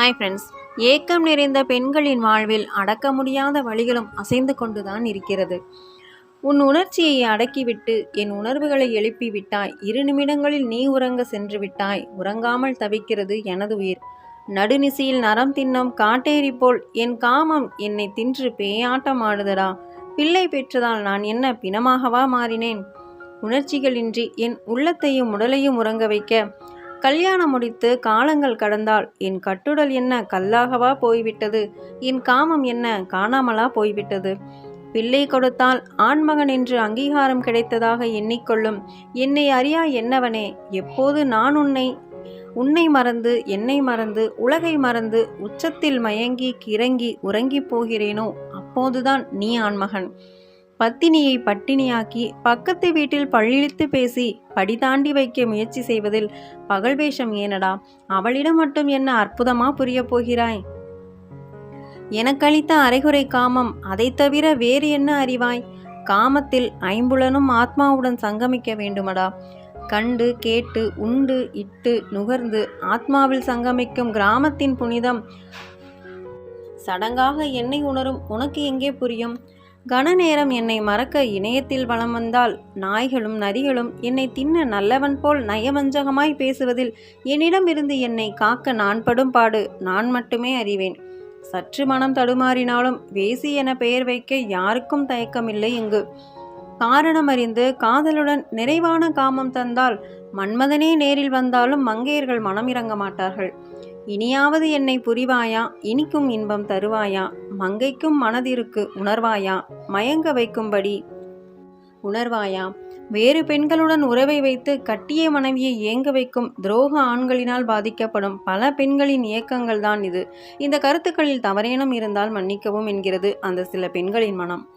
Hi friends ஏக்கம் நிறைந்த பெண்களின் வாழ்வில் அடக்க முடியாத வழிகளும் அசைந்து கொண்டுதான் இருக்கிறது. உன் உணர்ச்சியை அடக்கிவிட்டு என் உணர்வுகளை எழுப்பி விட்டாய் இரு நிமிடங்களில் நீ உறங்க சென்று விட்டாய். உறங்காமல் தவிக்கிறது எனது உயிர். நடுநிசையில் நரம் தின்னும் காட்டேரி போல் என் காமம் என்னை தின்று பேயாட்டம் ஆடுதடா பிள்ளை பெற்றதால் நான் என்ன பிணமாகவா மாறினேன்? உணர்ச்சிகளின்றி என் உள்ளத்தையும் உடலையும் உறங்க வைக்க கல்யாணம் முடித்து காலங்கள் கடந்தால் என் கட்டுடல் என்ன கல்லாகவா போய்விட்டது? என் காமம் என்ன காணாமலா போய்விட்டது? பிள்ளை கொடுத்தால் ஆண்மகன் என்று அங்கீகாரம் கிடைத்ததாக எண்ணிக்கொள்ளும் என்னை அறியா என்னவனே? எப்போது நான் உன்னை உன்னை மறந்து என்னை மறந்து உலகை மறந்து உச்சத்தில் மயங்கி கிறங்கி உறங்கிப் போகிறேனோ அப்போதுதான் நீ ஆண்மகன். பத்தினியை பட்டினியாக்கி பக்கத்து வீட்டில் பழிழித்து பேசி படி தாண்டி வைக்க முயற்சி செய்வதில் பகல் வேஷம் ஏனடா? அவளிடம் மட்டும் என்ன அற்புதமா புரியப் போகிறாய்? எனக்களித்த அரைகுறை காமம் அதைத் தவிர வேறு என்ன அறிவாய்? காமத்தில் ஐம்புலனும் ஆத்மாவுடன் சங்கமிக்க வேண்டுமடா? கண்டு கேட்டு உண்டு இட்டு நுகர்ந்து ஆத்மாவில் சங்கமிக்கும் கிராமத்தின் புனிதம் சடங்காக என்னை உணரும் உனக்கு எங்கே புரியும்? கன நேரம் என்னை மறக்க இணையத்தில் வலம் வந்தால் நாய்களும் நரிகளும் என்னை தின்ன நல்லவன் போல் நயவஞ்சகமாய் பேசுவதில் என்னிடமிருந்து என்னை காக்க நான் படும் பாடு நான் மட்டுமே அறிவேன். சற்று மனம் தடுமாறினாலும் வேசி என பெயர் வைக்க யாருக்கும் தயக்கமில்லை இங்கு. காரணம் அறிந்து காதலுடன் நிறைவான காமம் தந்தால் மன்மதனே நேரில் வந்தாலும் மங்கையர்கள் மனம் இறங்க மாட்டார்கள். இனியாவது என்னை புரிவாயா? இனிக்கும் இன்பம் தருவாயா? மங்கைக்கும் மனதிருக்கு உணர்வாயா? மயங்க வைக்கும்படி உணர்வாயா? வேறு பெண்களுடன் உறவை வைத்து கட்டிய மனைவியை ஏங்க வைக்கும் துரோக ஆண்களினால் பாதிக்கப்படும் பல பெண்களின் இயக்கங்கள் தான் இது. இந்த கருத்துக்களில் தவறேனும் இருந்தால் மன்னிக்கவும் என்கிறது அந்த சில பெண்களின் மனம்.